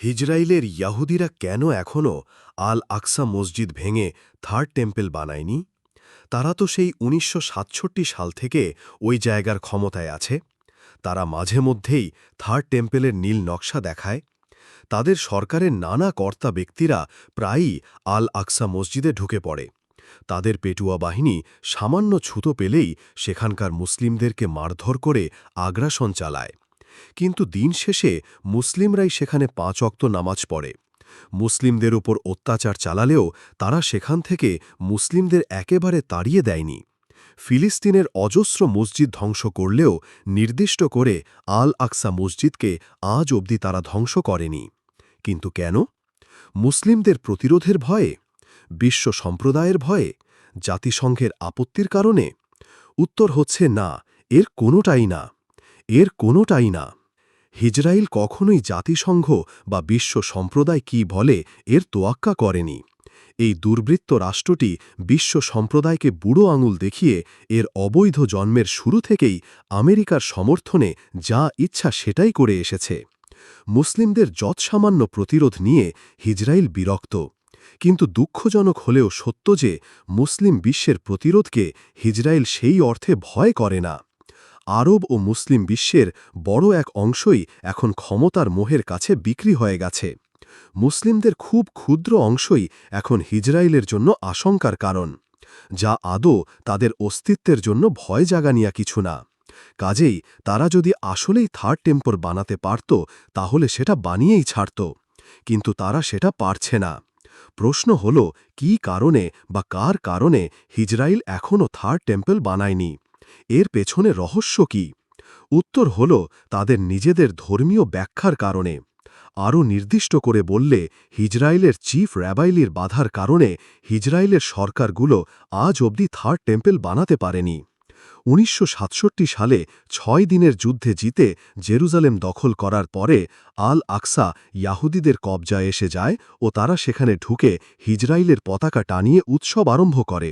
হিজরাইলের ইয়াহুদিরা কেন এখনও আল আকসা মসজিদ ভেঙে থার্ড টেম্পল বানায়নি? তারা তো সেই উনিশশো সাতষট্টি সাল থেকে ওই জায়গার ক্ষমতায় আছে। তারা মাঝে মধ্যেই থার্ড টেম্পলের নীল নকশা দেখায়। তাদের সরকারের নানা কর্তা ব্যক্তিরা প্রায়ই আল আকসা মসজিদে ঢুকে পড়ে। তাদের পেটুয়া বাহিনী সামান্য ছুতো পেলেই সেখানকার মুসলিমদেরকে মারধর করে আগ্রাসন চালায়। কিন্তু দিন শেষে মুসলিমরাই সেখানে পাঁচ অক্ত নামাজ পড়ে। মুসলিমদের ওপর অত্যাচার চালালেও তারা সেখান থেকে মুসলিমদের একেবারে তাড়িয়ে দেয়নি। ফিলিস্তিনের অজস্র মসজিদ ধ্বংস করলেও নির্দিষ্ট করে আল আকসা মসজিদকে আজ অবধি তারা ধ্বংস করেনি। কিন্তু কেন? মুসলিমদের প্রতিরোধের ভয়ে? বিশ্ব সম্প্রদায়ের ভয়ে? জাতিসংঘের আপত্তির কারণে? উত্তর হচ্ছে না, এর কোনোটাই না। এর কোনোটাই না। হিজরাইল কখনোই জাতিসংঘ বা বিশ্ব সম্প্রদায় কি বলে এর তোয়াক্কা করেনি। এই দুর্বৃত্ত রাষ্ট্রটি বিশ্ব সম্প্রদায়কে বুড়ো আঙুল দেখিয়ে এর অবৈধ জন্মের শুরু থেকেই আমেরিকার সমর্থনে যা ইচ্ছা সেটাই করে এসেছে। মুসলিমদের যৎসামান্য প্রতিরোধ নিয়ে হিজরাইল বিরক্ত। কিন্তু দুঃখজনক হলেও সত্য যে, মুসলিম বিশ্বের প্রতিরোধকে হিজরাইল সেই অর্থে ভয় করে না। আরব ও মুসলিম বিশ্বের বড় এক অংশই এখন ক্ষমতার মোহের কাছে বিক্রি হয়ে গেছে। মুসলিমদের খুব ক্ষুদ্র অংশই এখন হিজরাইলের জন্য আশঙ্কার কারণ, যা আদৌ তাদের অস্তিত্বের জন্য ভয় জাগানিয়া কিছু না। কাজেই তারা যদি আসলেই থার্ড টেম্পর বানাতে পারত, তাহলে সেটা বানিয়েই ছাড়ত, কিন্তু তারা সেটা পারছে না। প্রশ্ন হল, কি কারণে বা কার কারণে হিজরাইল এখনও থার্ড টেম্পল বানায়নি? এর পেছনে রহস্য কি? উত্তর হল তাদের নিজেদের ধর্মীয় ব্যাখ্যার কারণে। আরও নির্দিষ্ট করে বললে, হিজরাইলের চিফ র্যাবাইলির বাধার কারণে হিজরাইলের সরকারগুলো আজ অবধি থার্ড টেম্পল বানাতে পারেনি। উনিশশো সাতষট্টি সালে ছয় দিনের যুদ্ধে জিতে জেরুজালেম দখল করার পরে আল আকসা ইয়াহুদিদের কবজায় এসে যায় ও তারা সেখানে ঢুকে হিজরাইলের পতাকা টানিয়ে উৎসব আরম্ভ করে।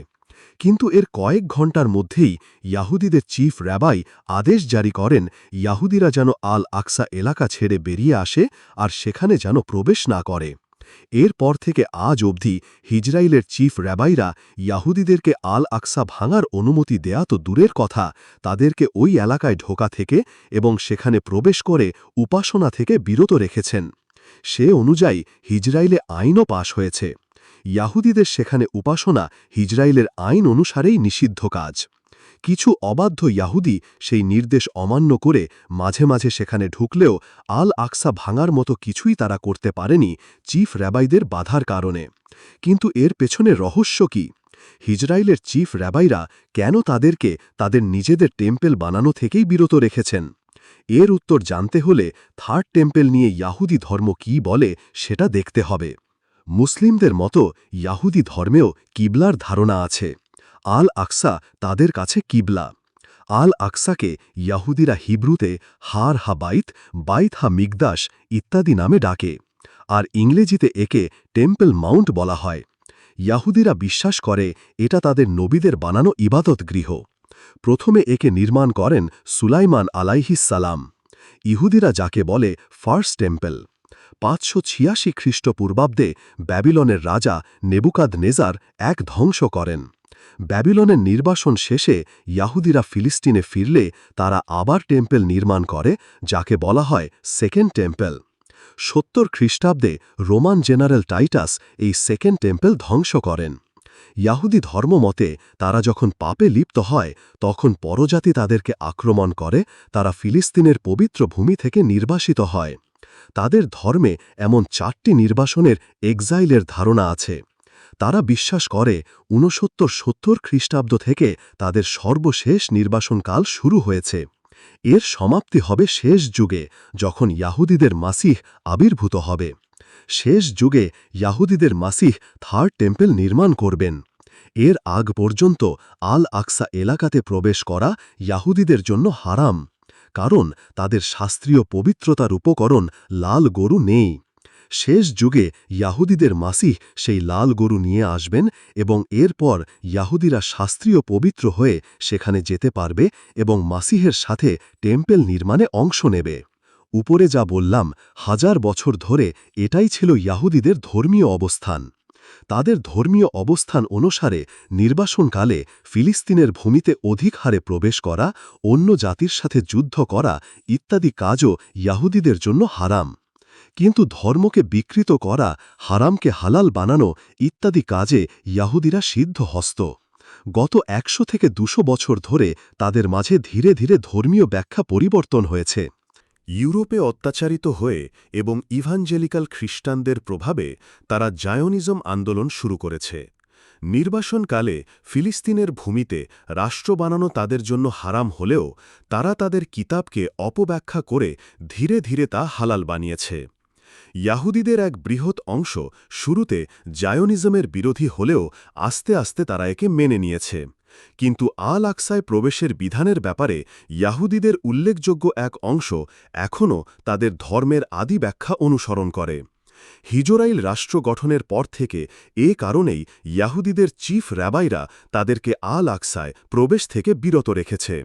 কিন্তু এর কয়েক ঘণ্টার মধ্যেই ইয়াহুদিদের চিফ র্যাবাই আদেশ জারি করেন, ইয়াহুদিরা যেন আল আকসা এলাকা ছেড়ে বেরিয়ে আসে আর সেখানে যেন প্রবেশ না করে। এরপর থেকে আজ অবধি হিজরাইলের চিফ র্যাবাইরা ইয়াহুদিদেরকে আল আকসা ভাঙার অনুমতি দেয়া তো দূরের কথা, তাদেরকে ওই এলাকায় ঢোকা থেকে এবং সেখানে প্রবেশ করে উপাসনা থেকে বিরত রেখেছেন। সে অনুযায়ী হিজরাইলে আইনও পাশ হয়েছে। ইয়াহুদিদের সেখানে উপাসনা হিজরাইলের আইন অনুসারেই নিষিদ্ধ কাজ। কিছু অবাধ্য ইয়াহুদি সেই নির্দেশ অমান্য করে মাঝে মাঝে সেখানে ঢুকলেও আল আকসা ভাঙার মতো কিছুই তারা করতে পারেনি চিফ র্যাবাইদের বাধার কারণে। কিন্তু এর পেছনে রহস্য কি? হিজরাইলের চিফ র্যাবাইরা কেন তাদেরকে তাদের নিজেদের টেম্পেল বানানো থেকেই বিরত রেখেছেন? এর উত্তর জানতে হলে থার্ড টেম্পেল নিয়ে ইয়াহুদি ধর্ম কি বলে সেটা দেখতে হবে। মুসলিমদের মতো ইয়াহুদি ধর্মেও কিবলার ধারণা আছে। আল আকসা তাদের কাছে কিবলা। আল আকসাকে ইয়াহুদিরা হিব্রুতে হার হা বাইত বাইত হা মিগদাস ইত্যাদি নামে ডাকে, আর ইংরেজিতে একে টেম্পল মাউন্ট বলা হয়। ইয়াহুদিরা বিশ্বাস করে এটা তাদের নবীদের বানানো ইবাদত গৃহ। প্রথমে একে নির্মাণ করেন সুলাইমান আলাইহিস সালাম। ইহুদিরা যাকে বলে ফার্স্ট টেম্পল। পাঁচশো ছিয়াশি খ্রিস্টপূর্বাব্দে ব্যাবিলনের রাজা নেবুকাদ নেজার এক ধ্বংস করেন। ব্যাবিলনের নির্বাসন শেষে ইয়াহুদিরা ফিলিস্তিনে ফিরলে তারা আবার টেম্পেল নির্মাণ করে, যাকে বলা হয় সেকেন্ড টেম্পেল। সত্তর খ্রিস্টাব্দে রোমান জেনারেল টাইটাস এই সেকেন্ড টেম্পেল ধ্বংস করেন। ইয়াহুদি ধর্মমতে তারা যখন পাপে লিপ্ত হয়, তখন পরজাতি তাদেরকে আক্রমণ করে, তারা ফিলিস্তিনের পবিত্র ভূমি থেকে নির্বাসিত হয়। তাদের ধর্মে এমন চারটি নির্বাসনের এক্সাইলের ধারণা আছে। তারা বিশ্বাস করে ঊনসত্তর সত্তর খ্রিস্টাব্দ থেকে তাদের সর্বশেষ নির্বাসনকাল শুরু হয়েছে। এর সমাপ্তি হবে শেষ যুগে, যখন ইয়াহুদিদের মাসিহ আবির্ভূত হবে। শেষ যুগে ইয়াহুদিদের মাসিহ থার্ড টেম্পেল নির্মাণ করবেন। এর আগ পর্যন্ত আল আকসা এলাকাতে প্রবেশ করা ইয়াহুদিদের জন্য হারাম। কারণ তাদের শাস্ত্রীয় পবিত্রতার উপকরণ লাল গরু নেই। শেষ যুগে ইয়াহুদিদের মাসিহ সেই লাল গরু নিয়ে আসবেন এবং এরপর ইয়াহুদিরা শাস্ত্রীয় পবিত্র হয়ে সেখানে যেতে পারবে এবং মাসিহের সাথে টেম্পেল নির্মাণে অংশ নেবে। উপরে যা বললাম, হাজার বছর ধরে এটাই ছিল ইয়াহুদীদের ধর্মীয় অবস্থান। তাদের ধর্মীয় অবস্থান অনুসারে নির্বাসনকালে ফিলিস্তিনের ভূমিতে অধিক হারে প্রবেশ করা, অন্য জাতির সাথে যুদ্ধ করা ইত্যাদি কাজও ইয়াহুদীদের জন্য হারাম। কিন্তু ধর্মকে বিকৃত করা, হারামকে হালাল বানানো ইত্যাদি কাজে ইয়াহুদিরা সিদ্ধ হস্ত গত একশো থেকে দুশো বছর ধরে তাদের মাঝে ধীরে ধীরে ধর্মীয় ব্যাখ্যা পরিবর্তন হয়েছে। ইউরোপে অত্যাচারিত হয়ে এবং ইভাঞ্জেলিক্যাল খ্রিস্টানদের প্রভাবে তারা জায়নিজম আন্দোলন শুরু করেছে। নির্বাসনকালে ফিলিস্তিনের ভূমিতে রাষ্ট্র বানানো তাদের জন্য হারাম হলেও তারা তাদের কিতাবকে অপব্যাখ্যা করে ধীরে ধীরে তা হালাল বানিয়েছে। ইয়াহুদিদের এক বৃহৎ অংশ শুরুতে জায়োনিজমের বিরোধী হলেও আস্তে আস্তে তারা একে মেনে নিয়েছে। কিন্তু আল আকসায় প্রবেশের বিধানের ব্যাপারে ইয়াহুদীদের উল্লেখযোগ্য এক অংশ এখনও তাদের ধর্মের আদি ব্যাখ্যা অনুসরণ করে। হিজোরাইল রাষ্ট্র গঠনের পর থেকে এ কারণেই ইয়াহুদীদের চিফ র্যাবাইরা তাদেরকে আল আকসায় প্রবেশ থেকে বিরত রেখেছে।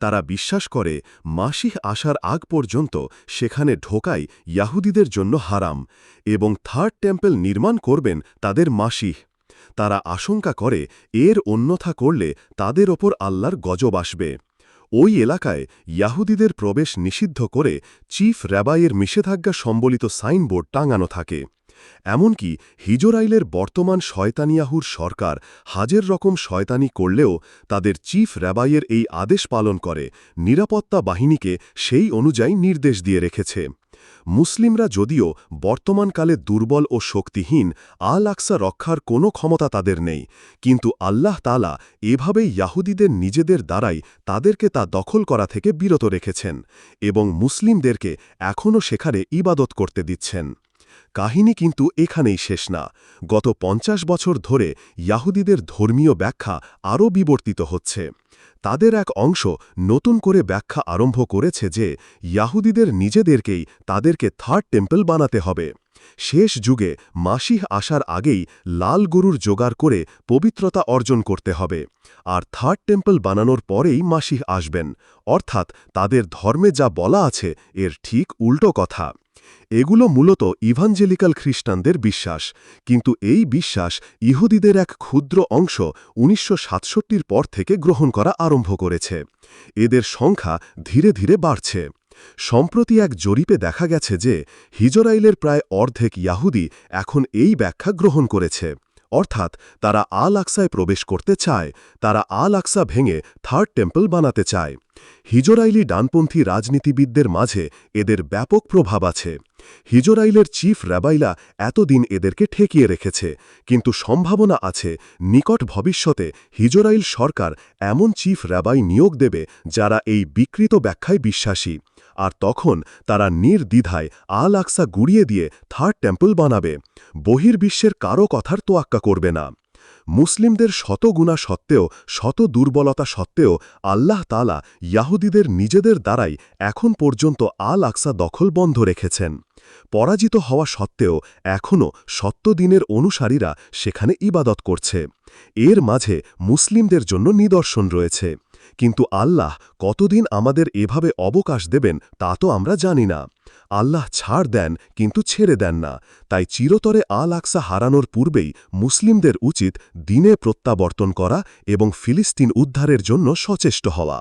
তারা বিশ্বাস করে, মাসিহ আসার আগ পর্যন্ত সেখানে ঢোকাই ইয়াহুদীদের জন্য হারাম এবং থার্ড টেম্পল নির্মাণ করবেন তাদের মাসিহ। তারা আশঙ্কা করে, এর অন্যথা করলে তাদের ওপর আল্লাহর গজব আসবে। ওই এলাকায় ইয়াহুদীদের প্রবেশ নিষিদ্ধ করে চিফ র্যাবাইয়ের নিষেধাজ্ঞা সম্বলিত সাইনবোর্ড টাঙানো থাকে। এমনকি হিজরাইলের বর্তমান শয়তানিয়াহুর সরকার হাজের রকম শয়তানি করলেও তাদের চিফ র্যাবাইয়ের এই আদেশ পালন করে, নিরাপত্তা বাহিনীকে সেই অনুযায়ী নির্দেশ দিয়ে রেখেছে। মুসলিমরা যদিও বর্তমানকালে দুর্বল ও শক্তিহীন আল আকসা রক্ষার কোনো ক্ষমতা তাদের নেই। কিন্তু আল্লাহ তালা এভাবেই ইয়াহুদীদের নিজেদের দ্বারাই তাদেরকে তা দখল করা থেকে বিরত রেখেছেন এবং মুসলিমদেরকে এখনও সেখানে ইবাদত করতে দিচ্ছেন। কাহিনী কিন্তু এখানেই শেষ না। গত পঞ্চাশ বছর ধরে ইয়াহুদীদের ধর্মীয় ব্যাখ্যা আরও বিবর্তিত হচ্ছে। তাদের এক অংশ নতুন করে ব্যাখ্যা আরম্ভ করেছে যে ইয়াহুদীদের নিজেদেরকেই তাদেরকে থার্ড টেম্পল বানাতে হবে। শেষ যুগে মাসিহ আসার আগেই লাল গরুর জোগাড় করে পবিত্রতা অর্জন করতে হবে। আর থার্ড টেম্পল বানানোর পরেই মাসিহ আসবেন। অর্থাৎ তাদের ধর্মে যা বলা আছে এর ঠিক উল্টো কথা। এগুলো মূলত ইভাঞ্জেলিক্যাল খ্রিস্টানদের বিশ্বাস, কিন্তু এই বিশ্বাস ইহুদিদের এক ক্ষুদ্র অংশ উনিশশো সাতষট্টির পর থেকে গ্রহণ করা আরম্ভ করেছে। এদের সংখ্যা ধীরে ধীরে বাড়ছে। সম্প্রতি এক জরিপে দেখা গেছে যে হিজরাইলের প্রায় অর্ধেক ইয়াহুদি এখন এই ব্যাখ্যা গ্রহণ করেছে। অর্থাৎ তারা আল আকসায় প্রবেশ করতে চায়, তারা আল আকসা ভেঙে থার্ড টেম্পল বানাতে চায়। হিজরাইলি ডানপন্থী রাজনীতিবিদদের মাঝে এদের ব্যাপক প্রভাব আছে। হিজোরাইলের চিফ র্যাবাইলা এতদিন এদেরকে ঠেকিয়ে রেখেছে, কিন্তু সম্ভাবনা আছে নিকট ভবিষ্যতে হিজোরাইল সরকার এমন চিফ র্যাবাই নিয়োগ দেবে যারা এই বিকৃত ব্যাখ্যায় বিশ্বাসী, আর তখন তারা নির্দ্বিধায় আল আকসা গুড়িয়ে দিয়ে থার্ড টেম্পল বানাবে। বহির্বিশ্বের কারও কথার তোয়াক্কা করবে না। মুসলিমদের শত গুণা সত্ত্বেও, শত দুর্বলতা সত্ত্বেও আল্লাহ তালা ইয়াহুদীদের নিজেদের দ্বারাই এখন পর্যন্ত আল আকসা দখল বন্ধ রেখেছেন। পরাজিত হওয়া সত্ত্বেও এখনও সত্য দিনের অনুসারীরা সেখানে ইবাদত করছে। এর মাঝে মুসলিমদের জন্য নিদর্শন রয়েছে। কিন্তু আল্লাহ কতদিন আমাদের এভাবে অবকাশ দেবেন তা তো আমরা জানি না। আল্লাহ ছাড় দেন, কিন্তু ছেড়ে দেন না। তাই চিরতরে আল আকসা হারানোর পূর্বেই মুসলিমদের উচিত দিনে প্রত্যাবর্তন করা এবং ফিলিস্তিন উদ্ধারের জন্য সচেষ্ট হওয়া।